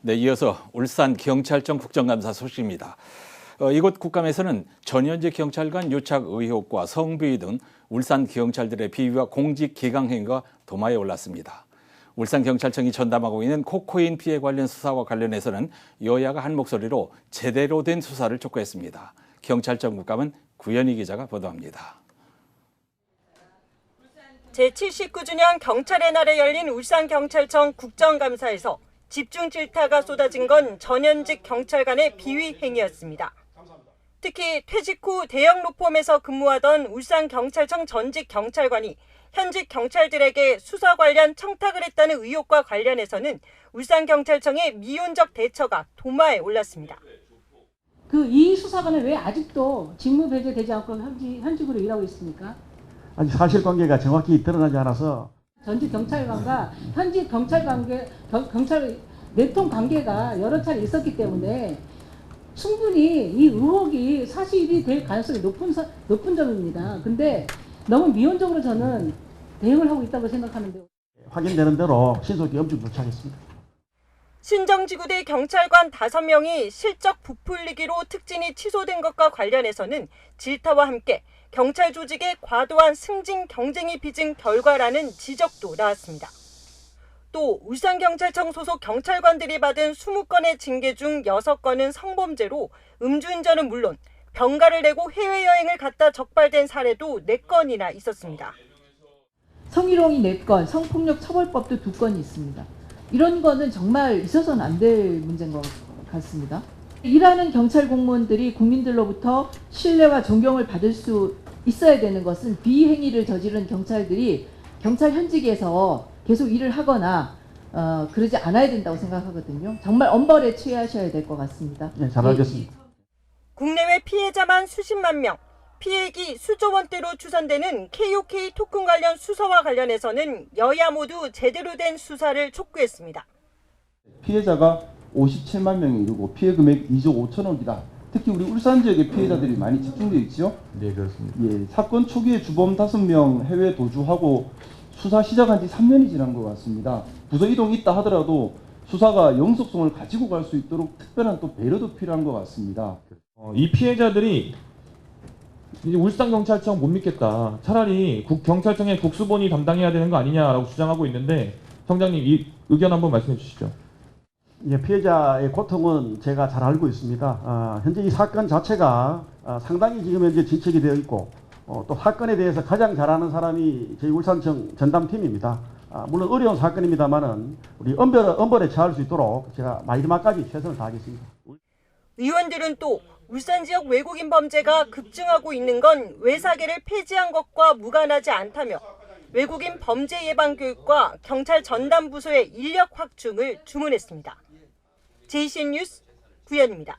네, 이어서 울산 경찰청 국정감사 소식입니다. 어, 이곳 국감에서는 전현직 경찰관 유착 의혹과 성비위 등 울산 경찰들의 비위와 공직 기강 행위가 도마에 올랐습니다. 울산 경찰청이 전담하고 있는 코코인 피해 관련 수사와 관련해서는 여야가 한 목소리로 제대로 된 수사를 촉구했습니다. 경찰청 국감은 구현희 기자가 보도합니다. 제79주년 경찰의 날에 열린 울산경찰청 국정감사에서 집중 질타가 쏟아진 건 전현직 경찰관의 비위 행위였습니다. 특히 퇴직 후 대형 로펌에서 근무하던 울산경찰청 전직 경찰관이 현직 경찰들에게 수사 관련 청탁을 했다는 의혹과 관련해서는 울산경찰청의 미온적 대처가 도마에 올랐습니다. 그 이 수사관은 왜 아직도 직무 배제되지 않고 현직, 현직으로 일하고 있습니까? 아직 사실관계가 정확히 드러나지 않아서 전직 경찰관과 현직 경찰 관계 경, 경찰 내통 관계가 여러 차례 있었기 때문에 충분히 이 의혹이 사실이 될 가능성이 높은 사- 높은 점입니다. 근데 너무 미온적으로 저는 대응을 하고 있다고 생각하는데 확인되는 대로 신속히 엄중 조치하겠습니다. 신정지구대 경찰관 5명이 실적 부풀리기로 특진이 취소된 것과 관련해서는 질타와 함께 경찰 조직의 과도한 승진 경쟁이 빚은 결과라는 지적도 나왔습니다. 또 울산경찰청 소속 경찰관들이 받은 20건의 징계 중 6건은 성범죄로 음주운전은 물론 병가를 내고 해외여행을 갔다 적발된 사례도 4건이나 있었습니다. 성희롱이 4건, 성폭력 처벌법도 2건이 있습니다. 이런 거는 정말 있어서는 안 될 문제인 것 같습니다. 일하는 경찰 공무원들이 국민들로부터 신뢰와 존경을 받을 수 있어야 되는 것은 비행위를 저지른 경찰들이 경찰 현직에서 계속 일을 하거나 어, 그러지 않아야 된다고 생각하거든요. 정말 엄벌에 취하셔야 될 것 같습니다. 네, 잘 알겠습니다. 국내외 피해자만 수십만 명, 피해액이 수조 원대로 추산되는 KOK 토큰 관련 수사와 관련해서는 여야 모두 제대로 된 수사를 촉구했습니다. 피해자가 57만 명이 이르고 피해 금액 2조 5천억이다. 특히 우리 울산 지역의 피해자들이 많이 집중되어 있지요. 네 그렇습니다. 예, 사건 초기에 주범 5명 해외 도주하고 수사 시작한 지 3년이 지난 것 같습니다. 부서 이동이 있다 하더라도 수사가 영속성을 가지고 갈 수 있도록 특별한 또 배려도 필요한 것 같습니다. 어, 이 피해자들이 이제 울산 경찰청 못 믿겠다. 차라리 국 경찰청의 국수본이 담당해야 되는 거 아니냐라고 주장하고 있는데 청장님 이 의견 한번 말씀해 주시죠. 예, 피해자의 고통은 제가 잘 알고 있습니다. 아, 현재 이 사건 자체가 아, 상당히 지금 현재 진척이 되어 있고 어, 또 사건에 대해서 가장 잘 아는 사람이 저희 울산청 전담팀입니다. 아, 물론 어려운 사건입니다만은 우리 엄벌, 엄벌에 처할 수 있도록 제가 마지막까지 최선을 다하겠습니다. 의원들은 또 울산 지역 외국인 범죄가 급증하고 있는 건 외사계를 폐지한 것과 무관하지 않다며 외국인 범죄 예방 교육과 경찰 전담 부서의 인력 확충을 주문했습니다. 제이신 뉴스 구현입니다.